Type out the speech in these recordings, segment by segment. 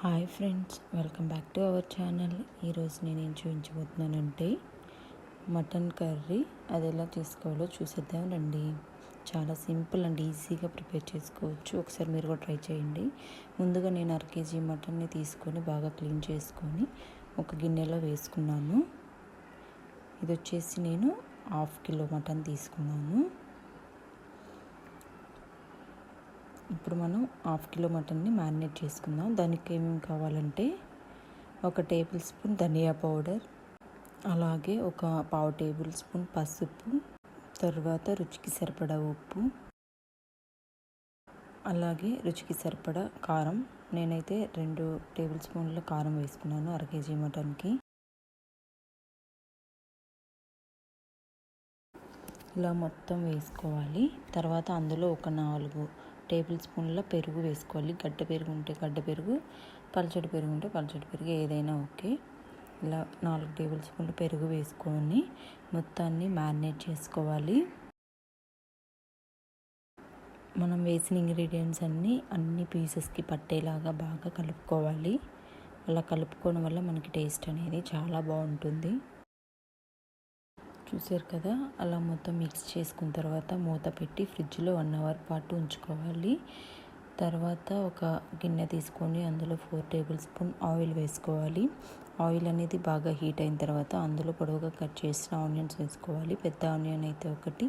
Hi friends welcome back to our channel. ఈరోజు నేను ఏం చూపించబోతున్నానంటే మటన్ కర్రీ. అది ఎలా చేసుకోవాలో చూసేద్దాం రండి. చాలా సింపుల్ అండ్ ఈజీగా ప్రిపేర్ చేసుకోవచ్చు. ఒకసారి మీరు కూడా ట్రై చేయండి. ముందుగా నేను అర కేజీ మటన్ని తీసుకొని బాగా క్లీన్ చేసుకొని ఒక గిన్నెలో వేసుకున్నాను. ఇది వచ్చేసి నేను హాఫ్ కిలో మటన్ తీసుకున్నాను. ఇప్పుడు మనం హాఫ్ కిలో మటన్ని మ్యారినేట్ చేసుకుందాం. దానికి ఏమేమి కావాలంటే ఒక టేబుల్ స్పూన్ ధనియా పౌడర్ అలాగే ఒక పావు టేబుల్ స్పూన్ పసుపు తర్వాత రుచికి సరిపడా ఉప్పు అలాగే రుచికి సరిపడా కారం. నేనైతే రెండు టేబుల్ స్పూన్ల కారం వేసుకున్నాను అర కేజీ మటన్కి. ఇలా మొత్తం వేసుకోవాలి. తర్వాత అందులో ఒక నాలుగు టేబుల్ స్పూన్ల పెరుగు వేసుకోవాలి. గడ్డ పెరుగు ఉంటే గడ్డ పెరుగు పలచడి పెరుగు ఉంటే పలచడి పెరుగు ఏదైనా ఓకే. ఇలా నాలుగు టేబుల్ స్పూన్లు పెరుగు వేసుకొని మొత్తాన్ని మ్యారినేట్ చేసుకోవాలి. మనం వేసిన ఇంగ్రీడియంట్స్ అన్నీ అన్ని పీసెస్కి పట్టేలాగా బాగా కలుపుకోవాలి. అలా కలుపుకోవడం వల్ల మనకి టేస్ట్ అనేది చాలా బాగుంటుంది. చూసారు కదా అలా మొత్తం మిక్స్ చేసుకున్న తర్వాత మూత పెట్టి ఫ్రిడ్జ్లో వన్ అవర్ పాటు ఉంచుకోవాలి. తర్వాత ఒక గిన్నె తీసుకొని అందులో ఫోర్ టేబుల్ స్పూన్ ఆయిల్ వేసుకోవాలి. ఆయిల్ అనేది బాగా హీట్ అయిన తర్వాత అందులో పొడవుగా కట్ చేసిన ఆనియన్స్ వేసుకోవాలి. పెద్ద ఆనియన్ అయితే ఒకటి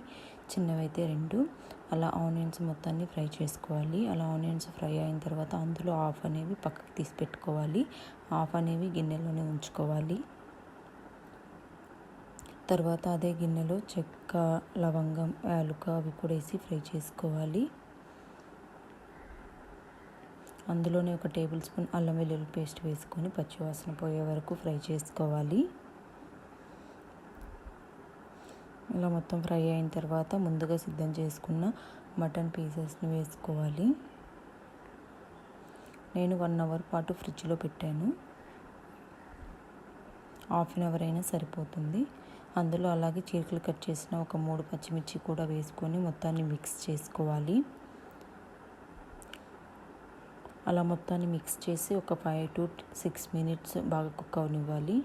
చిన్నవైతే రెండు. అలా ఆనియన్స్ మొత్తాన్ని ఫ్రై చేసుకోవాలి. అలా ఆనియన్స్ ఫ్రై అయిన తర్వాత అందులో ఆఫ్ అనేవి పక్కకి తీసి పెట్టుకోవాలి. ఆఫ్ అనేవి గిన్నెలోనే ఉంచుకోవాలి. తర్వాత అదే గిన్నెలో చెక్క లవంగం యాలుక అవి కూడా వేసి ఫ్రై చేసుకోవాలి. అందులోనే ఒక టేబుల్ స్పూన్ అల్లం వెల్లుల్లి పేస్ట్ వేసుకొని పచ్చివాసన పోయే వరకు ఫ్రై చేసుకోవాలి. ఇలా మొత్తం ఫ్రై అయిన తర్వాత ముందుగా సిద్ధం చేసుకున్న మటన్ పీసెస్ని వేసుకోవాలి. నేను వన్ అవర్ పాటు ఫ్రిడ్జ్లో పెట్టాను. హాఫ్ అన్ అవర్ అయినా సరిపోతుంది. అందులో అలాగే చీరకలు కట్ చేసిన ఒక మూడు పచ్చిమిర్చి కూడా వేసుకొని మొత్తాన్ని మిక్స్ చేసుకోవాలి. అలా మొత్తాన్ని మిక్స్ చేసి ఒక ఫైవ్ టు సిక్స్ మినిట్స్ బాగా కుక్ అవనివ్వాలి.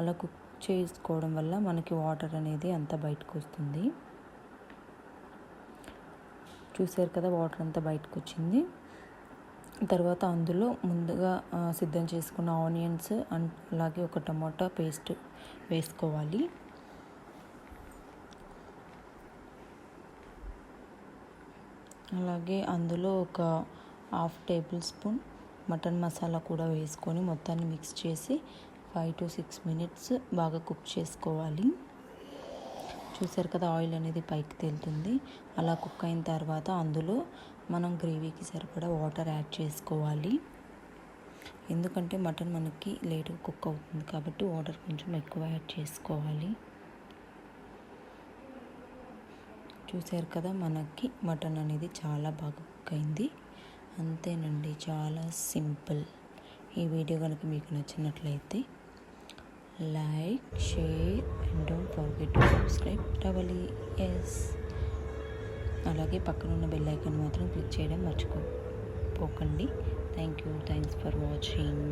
అలా కుక్ చేసుకోవడం వల్ల మనకి వాటర్ అనేది అంతా బయటకు వస్తుంది. చూసారు కదా వాటర్ అంతా బయటకు వచ్చింది. తర్వాత అందులో ముందుగా సిద్ధం చేసుకున్న ఆనియన్స్ అండ్ అలాగే ఒక టమాటా పేస్ట్ వేసుకోవాలి. అలాగే అందులో ఒక half table spoon mutton masala కూడా వేసుకొని మొత్తాన్ని మిక్స్ చేసి ఫైవ్ టు సిక్స్ మినిట్స్ బాగా కుక్ చేసుకోవాలి. చూసారు కదా ఆయిల్ అనేది పైకి తేలుతుంది. అలా కుక్ అయిన తర్వాత అందులో మనం గ్రేవీకి సరిపడా వాటర్ యాడ్ చేసుకోవాలి. ఎందుకంటే మటన్ మనకి లేట్గా కుక్ అవుతుంది కాబట్టి వాటర్ కొంచెం ఎక్కువ యాడ్ చేసుకోవాలి. చూసారు కదా మనకి మటన్ అనేది చాలా బాగా కుక్ అయింది అంతేనండి చాలా సింపుల్. ఈ వీడియో కనుక మీకు నచ్చినట్లయితే like share and don't forget to subscribe double S. అలాగే పక్కనున్న బెల్ ఐకాన్ మాత్రం క్లిక్ చేయడం మర్చిపోకండి thank you thanks for watching.